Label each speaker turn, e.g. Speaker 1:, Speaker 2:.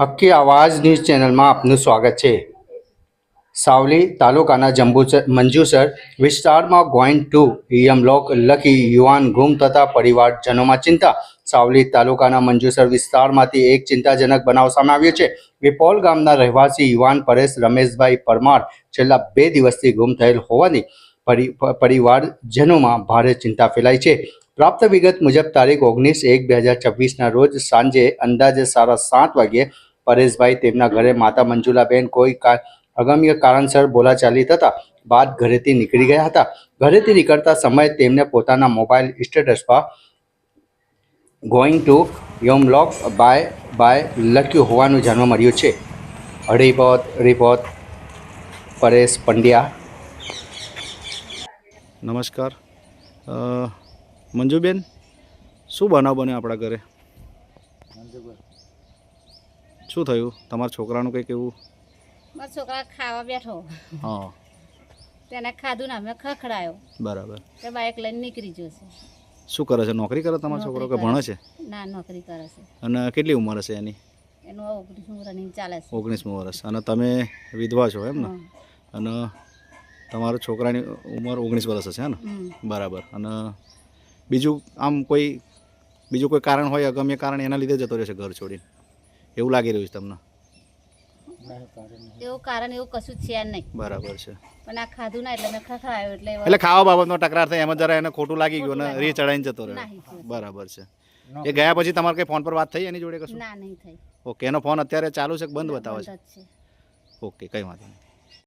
Speaker 1: હક્કી આવાજ ન્યૂઝ ચેનલમાં આપનું સ્વાગત છે. સાવલી તાલુકાના જંબુસર મંજુસર વિસ્તારમાં ગોઈન ટુ યમલોક લકી યુવાન ગુમ થતા પરિવારજનોમાં ચિંતા. સાવલી તાલુકાના મંજુસર વિસ્તારમાંથી એક ચિંતાજનક બનાવ સામે આવ્યો છે. વિપોલ ગામના રહેવાસી યુવાન પરેશ રમેશભાઈ પરમાર છેલ્લા બે દિવસથી ગુમ થયેલ હોવાની પરિ- પરિવારજનોમાં ભારે ચિંતા ફેલાઈ છે. પ્રાપ્ત વિગત મુજબ તારીખ ઓગણીસ એક બે હજાર છવ્વીસના રોજ સાંજે અંદાજે સાડા સાત વાગ્યે પરેશભાઈ તેમના ઘરે માતા મંજુલાબેન કોઈ અગમ્ય કારણસર બોલાચાલી થતા બાદ ઘરેથી નીકળી ગયા હતા. ઘરેથી નીકળતા સમયે તેમને પોતાના mobile સ્ટેટસમાં going to Yamlok bye bye લખ્યું હોવાનું જાણવા મળ્યું છે. હરિપોત રિપોત પરેશ પંડ્યા.
Speaker 2: નમસ્કાર. મંજુબેન, શું બનાવ બન્યો આપણા ઘરે? શું થયું? તમારા છોકરાનું કંઈક એવું
Speaker 3: મારા છોકરા ખાવા બેઠો.
Speaker 2: હા.
Speaker 3: તેને ખાધું ને અમે ખખડાયો.
Speaker 2: બરાબર.
Speaker 3: તે બાઇક લઈને નીકળી જશે
Speaker 2: શું કરે છે? નોકરી કરે તમારો છોકરો કે ભણે છે.
Speaker 3: ના નોકરી કરે છે.
Speaker 2: અને કેટલી ઉંમર હશે એની?
Speaker 3: એનું ઓગણીસમું રનિંગ ચાલે છે.
Speaker 2: ઓગણીસમું વર્ષ. અને તમે વિધવા છો એમ ને? અને તમારા છોકરાની ઉંમર ઓગણીસ વર્ષ હશે ને? બરાબર. અને બીજું આમ કોઈ બીજું કોઈ કારણ હોય અગમ્ય કારણ એના લીધે જતો રહેશે ઘર છોડીને? એવું લાગી રહ્યું છે તમને?
Speaker 3: એવું કારણ એવું કશું છે નહીં.
Speaker 2: બરાબર છે.
Speaker 3: પણ આ ખાધું ના એટલે મેં ખખડાયો એટલે
Speaker 2: એટલે ખાવા બાબતનો તકરાર થાય એમાં જરા એને ખોટું લાગી ગયું
Speaker 3: ને
Speaker 2: રી ચડાઈને જતો રહ્યો. બરાબર છે. એ ગયા પછી તમારે કઈ ફોન પર વાત થઈ એની જોડે કશું?
Speaker 3: ના નહીં થઈ.
Speaker 2: ઓકે એનો ફોન અત્યારે ચાલુ છે કે બંધ બતાવે છે?
Speaker 3: છે.
Speaker 2: ઓકે કઈ વાંધો નહીં.